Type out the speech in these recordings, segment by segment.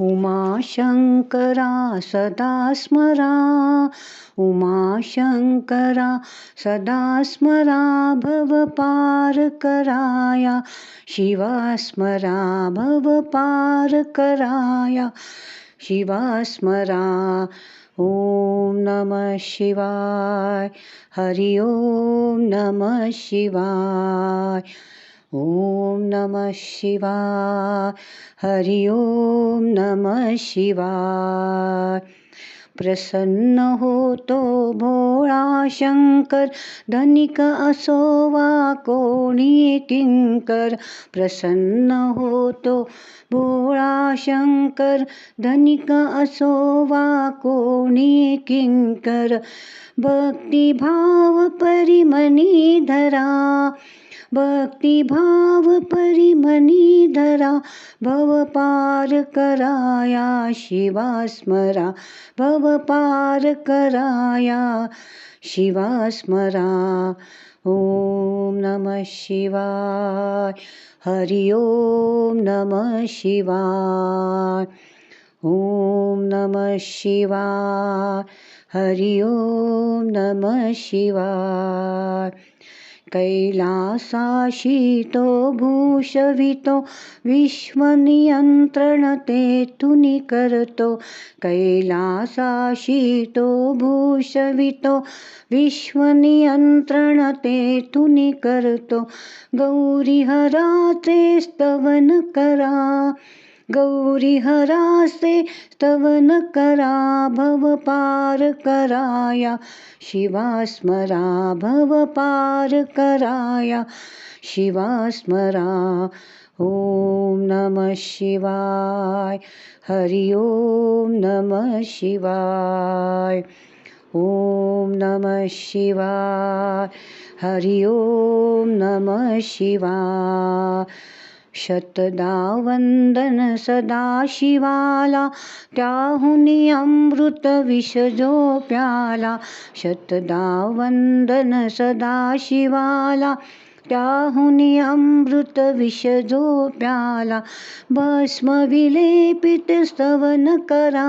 उमाशङ्करा सदा स्मरा। उमाशङ्करा सदा स्मरा भवपारकराया। शिवा स्मरा भवपारकराया। शिवा स्मरा ॐ नमः शिवाय। हरि ॐ नमः शिवाय ॐ नमः शिवा, हरि ॐ नमः शिवा। प्रसन्न हो तो भोळा शंकर, धनिक असो वा कोणी किंकर। प्रसन्न होतो भोळा शंकर, धनिक असो वा कोणी किंकर। भक्तिभाव परिमनी धरा भक्तिभाव परिमनी धरा, भव पार कराया शिवा स्मरा, भव पार कराया शिवा स्मरा। ॐ नमः शिवाय, हरि ॐ नमः शिवाय ॐ नमः शिवाय, हरि ॐ नमः शिवाय। कैलासाशीतो भूषवितो विश्वनियंत्रण विश्वनियन्त्रणतेतुनि करतो कैलासाशीतो भूषवितो विश्वनियन्त्रणतेतुनि करतो गौरीहराचे स्तवन करा गौरी हरा हरासे स्तवन करा भव पार कराया। शिवा स्मरा भव पार कराया। शिवा स्मरा ॐ नमः शिवाय। हरि ॐ नमः शिवाय। ॐ नमः शिवाय। हरि ॐ नमः शिवाय। शतदा वंदन सदा शिवाला त्याहुनी अमृत विष जो प्याला शतदा वंदन सदा शिवाला त्याहुनी अमृत विष जो प्याला भस्म विलेपित स्तवन करा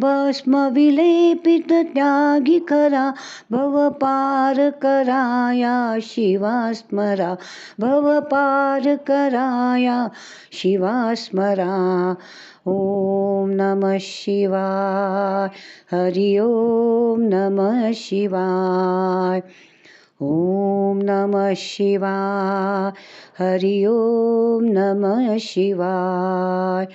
भस्म विलेपित त्यागी करा भव पार कराया शिवा स्मरा भव पार कराया शिवा स्मरा ॐ नमः शिवाय हरि ॐ नमः शिवाय। ॐ नमः शिवाय। हरि ॐ नमः शिवाय।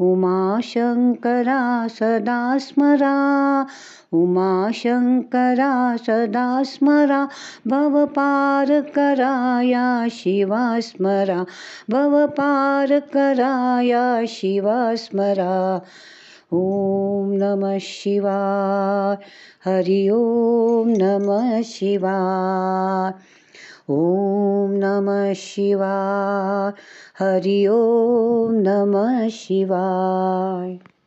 उमाशङ्करा सदा स्मरा। उमाशङ्करा सदा स्मरा। भवपारकराया शिवा स्मरा। भवपारकराया शिवा स्मरा ॐ नमः शिवाय। हरि ॐ नमः शिवाय। ॐ नमः शिवाय। हरि ॐ नमः शिवाय